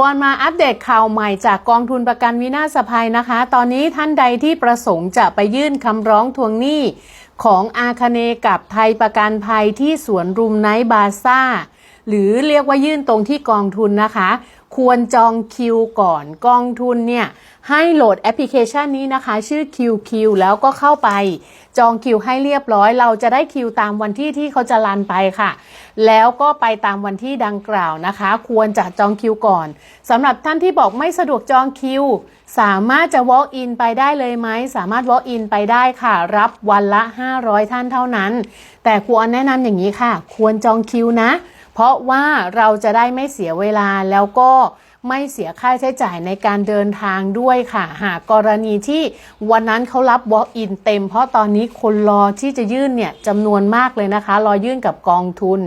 ควรมาอัปเดตข่าวใหม่จากกองทุนประกันวินาศภัยนะคะ ตอนนี้ท่านใดที่ประสงค์จะไปยื่นคำร้องทวงหนี้ของอาคเนกับไทยประกันภัยที่สวนรุมไนท์บาซ่าหรือเรียกว่ายื่นตรงที่กองทุนนะคะ ควรจองคิวก่อนกองทุนเนี่ยให้โหลดแอปพลิเคชันนี้นะคะ ชื่อ QQ แล้วก็เข้าไป จองคิวให้เรียบร้อย เราจะได้คิวตามวันที่ที่เขาจะรันไปค่ะ แล้วก็ไปตามวันที่ดังกล่าวนะคะ ควรจะจองคิวก่อนสำหรับท่านที่บอกไม่สะดวกจองคิว สามารถจะ walk in ไปได้เลยไหม สามารถ walk in ไปได้ค่ะ รับวันละ 500 ท่านเท่านั้น แต่ควรแนะนำอย่างนี้ค่ะ ควรจองคิวนะ เพราะว่าเราจะได้ไม่เสียเวลาแล้วก็ไม่เสียค่าใช้จ่ายในการเดินทางด้วยค่ะ หากกรณีที่วันนั้นเขารับ walk in เต็ม เพราะตอนนี้คนรอที่จะยื่นเนี่ยจำนวนมากเลยนะคะ รอยื่นกับกองทุน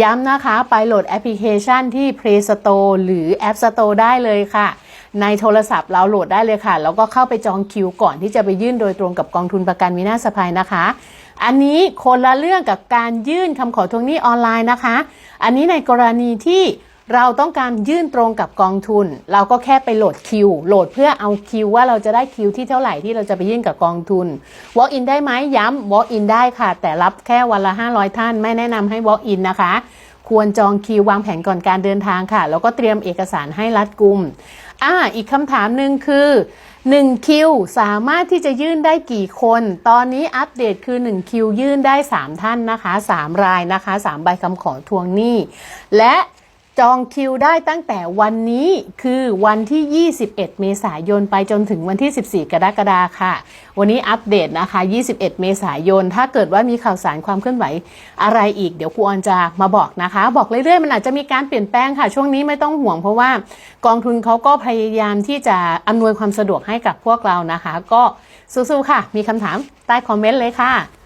ย้ำนะคะ ไปโหลดแอปพลิเคชันที่ Play Store หรือ App Store ได้เลยค่ะ ในโทรศัพท์เราโหลดได้เลยค่ะ แล้วก็เข้าไปจองคิวก่อนที่จะไปยื่นโดยตรงกับกองทุนประกันวินาศภัยนะคะ อันนี้คนละเรื่องกับการยื่นคำขอทวงหนี้ออนไลน์นะคะ อันนี้ในกรณีที่เราต้องการยื่นตรงกับกองทุน เราก็แค่ไปโหลดคิวโหลดเพื่อเอาคิวว่าเราจะได้คิวที่เท่าไหร่ที่เราจะไปยื่นกับกองทุน walk in ได้ไหมย้ำ walk in ได้ค่ะ แต่รับแค่วันละ 500 ท่าน ไม่แนะนำให้ walk in นะคะ ควรจองคิววางแผนก่อนการเดินทางค่ะ แล้วก็เตรียมเอกสารให้รัดกุม อ่าอีกคำถามหนึ่งคือ1คิวสามารถที่จะยื่นได้กี่คน ตอนนี้อัปเดตคือ1คิวยื่นได้ 3 ท่านนะคะ 3 รายนะคะ 3 ใบคำขอทวงหนี้ และ จองคิวได้ตั้งแต่วันนี้คือวันที่ 21 เมษายนไปจนถึงวันที่ 14 กรกฎาคมค่ะ วันนี้อัปเดตนะคะ 21 เมษายน ถ้าเกิดว่ามีข่าวสารความเคลื่อนไหวอะไรอีก เดี๋ยวครูออนจะมาบอกนะคะ บอกเรื่อยๆ มันอาจจะมีการเปลี่ยนแปลงค่ะ ช่วงนี้ไม่ต้องห่วงเพราะว่ากองทุนเขาก็พยายามที่จะอำนวยความสะดวกให้กับพวกเรานะคะ ก็สู้ๆค่ะ มีคำถามใต้คอมเมนต์เลยค่ะ